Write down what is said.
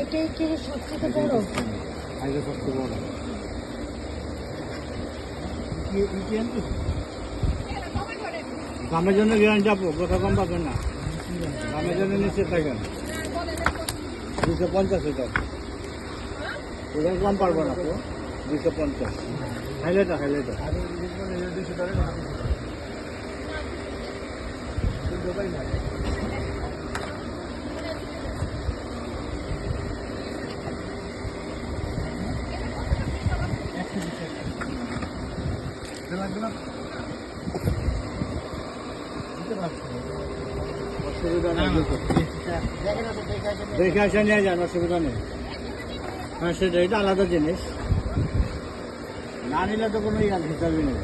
এটাই কি সবথেকে বড়। আগে সবচেয়ে বড়। দামের জন্য গ্যারান্টি আপু কথা কম পাবেন না। দামের জন্য নিশ্চিত থাকেন। দুশো পঞ্চাশ এটা ওটা কম পারব না আপু দুশো পঞ্চাশ। হাইলাইটা হাইলাইটা অসুবিধা নেই দেখে আসে নিয়ে যান, অসুবিধা নেই। হ্যাঁ সেটা এটা আলাদা জিনিস। না নিলে তো কোনো ইয়ার হিসাবই নেই।